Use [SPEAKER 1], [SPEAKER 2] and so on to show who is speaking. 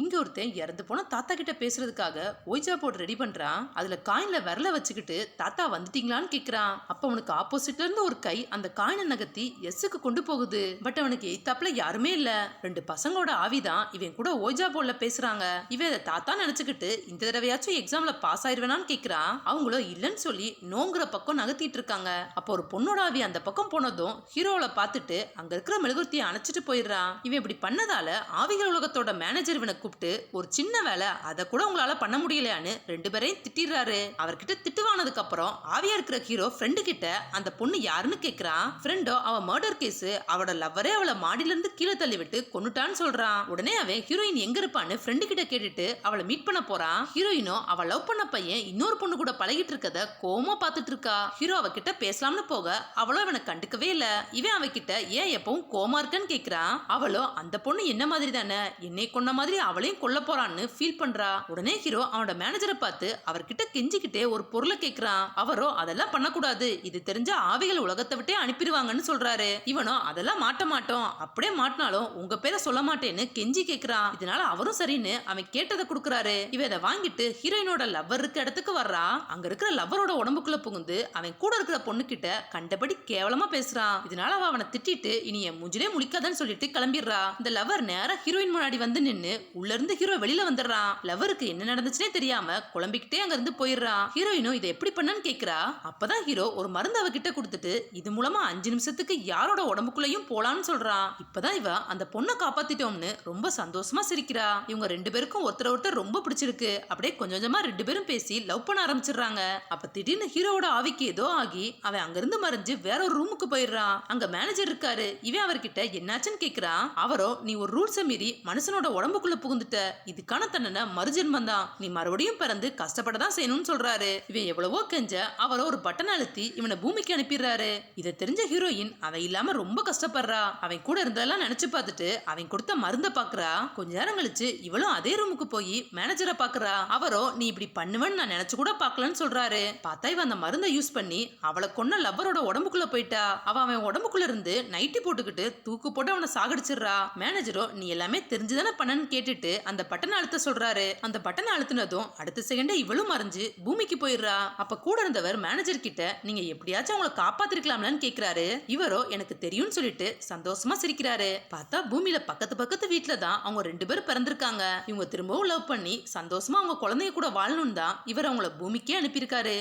[SPEAKER 1] இங்கே ஒருத்தன் இறந்து போன தாத்தா கிட்ட பேசுறதுக்காக ஒய்ஜா போர்டு ரெடி பண்ணுறான் அதில் காயினில் விரல வச்சுக்கிட்டு தாத்தா வந்துட்டீங்களான்னு கேட்குறான் அப்போ அவனுக்கு ஆப்போசிட்ல இருந்து ஒரு கை அந்த காயினை நகர்த்தி எஸ்ஸுக்கு கொண்டு போகுது. பட் அவனுக்கு எய்த்தாப்புல யாருமே இல்லை. ரெண்டு பசங்களோட ஆவிதான். இவன் கூட ஓய்ஜா போர்டில் பேசுகிறாங்க இவன் அதை தாத்தா நினச்சிக்கிட்டு இந்த தடவையாச்சும் எக்ஸாமில் பாஸ் ஆயிடுவேனான்னு கேட்குறான் அவங்களும் இல்லைன்னு சொல்லி நோங்குற பக்கம் நகர்த்திட்டு இருக்காங்க. அப்போ ஒரு பொண்ணோட ஆவி அந்த பக்கம் போனதும் ஹீரோவில் பார்த்துட்டு அங்கே இருக்கிற மெழுகுர்த்தியை அணைச்சிட்டு போயிடுறான். இவன் இப்படி பண்ணதால ஆவிகள் உலகத்தோட மேனேஜர் இவனை கூப்பிட்டு ஒரு சின்ன வேலை அதை கூட உங்களால பண்ண முடியலையான்னு ரெண்டு பேரையும் திட்டிடுறாரு. அவர்கிட்ட திட்டுவானதுக்கு அப்புறம் ஆவியா இருக்கிற ஹீரோ ஃப்ரெண்டு கிட்ட அந்த பொண்ணு யாருன்னு கேக்குறான் ஃப்ரெண்டோ அவ மர்டர் கேஸ் அவளோட லவ்வரே அவளை மாடியில இருந்து கீழே தள்ளி விட்டு கொன்னுட்டான்னு சொல்றான். உடனே அவன் ஹீரோயின் எங்க இருப்பான்னு ஃப்ரெண்டு கிட்ட கேட்டுட்டு அவளை மீட் பண்ண போறான். ஹீரோயினோ அவ லவ் பண்ண பையன் இன்னொரு பொண்ணு கூட பழகிட்டு இருக்கத கோமா பாத்துட்டு இருக்கா. ஹீரோ அவகிட்ட பேசலாம்னு போக அவளோ அவனை கண்டுக்கவே இல்ல. இவன் அவகிட்ட ஏன் எப்பவும் கோமா இருக்கன்னு? கேக்குறான். அவளோ அந்த பொண்ணு என்ன மாதிரி தானே? என்னை கொன்ன மாதிரி அவளையும் கொல்ல போறான்னு ஃபீல் பண்றா. உடனே ஹீரோ அவனோட மேனேஜரை பார்த்து அவர்கிட்ட கெஞ்சிக்கிட்டே ஒரு பொருளை கேக்குறான். அவரோ அதெல்லாம் பண்ணக்கூடாது. இது தெரிஞ்ச ஆவிகள் உலகத்தை விட்டே அனுப்பிடுவாங்கன்னு சொல்றாரு. இவனோ அதெல்லாம் மாட்ட மாட்டோம். அப்படியே மாட்டினாலும் உங்க பேரை சொல்ல மாட்டேன்னு கெஞ்சி கேக்குறான். இதனால அவரும் சரின்னு அவன் கேட்டதை கொடுக்குறாரு. இவ இதை வாங்கிட்டு ஹீரோயினோட லவ்வர் இருக்க இடத்துக்கு வர்றா. அங்க இருக்கிற லவ்வரோட உடம்புக்குள்ள புகுந்து அவன் கூட இருக்கிற பொண்ணு கிட்ட கண்டபடி கேவலமா பேசுறான். இதனால அவ அவனை திட்டிட்டு இனி என் முஞ்சிலே முழிக்காதன்னு சொல்லிட்டு கிளம்பிடுறா. இந்த லவ்வர் நேரா ஹீரோயின் முன்னாடி வந்து நின்னு உள்ளிருந்து ஹீரோ வெளியில வந்துடுறான். லவருக்கு என்ன நடந்துச்சுனே தெரியாம குழம்பிக்கிட்டே அங்க இருந்து போயிடுறான் ஹீரோயினும் இதை எப்படி பண்ணன்னு கேக்குறா? அப்பதான் ஹீரோ ஒரு மருந்து அவகிட்ட கொடுத்துட்டு இது மூலமா அஞ்சு நிமிஷத்துக்கு யாரோட உடம்புக்குள்ளேயும் போலான்னு சொல்றான். இப்பதான் இவ அந்த பொண்ணை காப்பாத்திட்டோம்னு ரொம்ப சந்தோஷமா சிரிக்கிறா. இவங்க ரெண்டு பேருக்கும் ஒருத்தர் ஒருத்தர் ரொம்ப பிடிச்சிருக்கு. அப்படியே கொஞ்சம் கொஞ்சமா ரெண்டு பேரும் பேசி லவ் பண்ண ஆரம்பிச்சிடுறாங்க. அப்ப திடீர்னு ஹீரோவோட ஆவிக்கு ஏதோ ஆகி அவன் அங்கிருந்து மறைஞ்சு வேற ஒரு ரூமுக்கு போயிடுறான். அங்க மேனேஜர் இருக்காரு. இவன் அவர்கிட்ட என்னாச்சுன்னு கேக்குறான் அவரோ நீ ஒரு ரூல்ஸை மீறி மனுஷனோட உடம்புக்குள்ள புகுந்துட்ட. இதுக்கான தண்டனை மறுஜென்மம் தான் நீ மறுபடியும் பிறந்து கஷ்டப்பட தான் செய்யணும்னு சொல்றாரு. இவன் எவ்வளவோ கெஞ்ச அவரோ ஒரு பட்டன் அழுத்தி இவனை பூமிக்கு அனுப்பிடுறாரு. இதை தெரிஞ்ச ஹீரோயின் அவன் இல்லாம ரொம்ப கஷ்டப்படுறா. அவன் கூட இருந்ததெல்லாம் நினைச்சு பார்த்துட்டு அவன் கொடுத்த மருந்தை பாக்குறா. கொஞ்ச நேரம் கழிச்சு இவளும் அதே ரூமுக்கு போய் மேனேஜரை பாக்குறா. அவரோ நீ இப்படி பண்ணுவேன்னு நான் நினைச்சு கூட பார்க்கலன்னு சொல்றாரு. பார்த்தா இவன் அந்த மருந்தை யூஸ் பண்ணி அவளை கொன்ன லவ்வரோட உடம்புக்குள்ள போயிட்டா. அவ அவன் உடம்புக்குள்ள இருந்து நைட்டி போட்டுக்கிட்டு தூக்கு போட்டு அவனை சாகடிச்சிடுறா. மேனேஜரோ நீ எல்லாமே தெரிஞ்சுதானே பண்ணன்னு கேட்டுட்டு அந்த பட்டனை அழுத்த சொல்றாரு. அந்த பட்டனை அழுத்தினதும் அடுத்த செகண்டே இவளும் மறைஞ்சு பூமிக்கு போயிடுறா. அப்ப கூட இருந்தவர் மேனேஜர் கிட்ட நீங்க எப்படியாச்சும் அவங்கள காப்பாத்திருக்கலாம்லன்னு கேக்குறாரு. இவரோ எனக்கு தெரியும்னு சொல்லிட்டு சந்தோஷமா சிரிக்கிறாரு. பார்த்தா பூமியில பக்கத்து பக்கத்து வீட்டுல தான் அவங்க ரெண்டு பேரும் பிறந்திருக்காங்க. இவங்க திரும்பவும் லவ் பண்ணி சந்தோஷமா அவங்க குழந்தைங்க கூட வாழணும் தான் இவர் அவங்கள பூமிக்கே அனுப்பியிருக்காரு.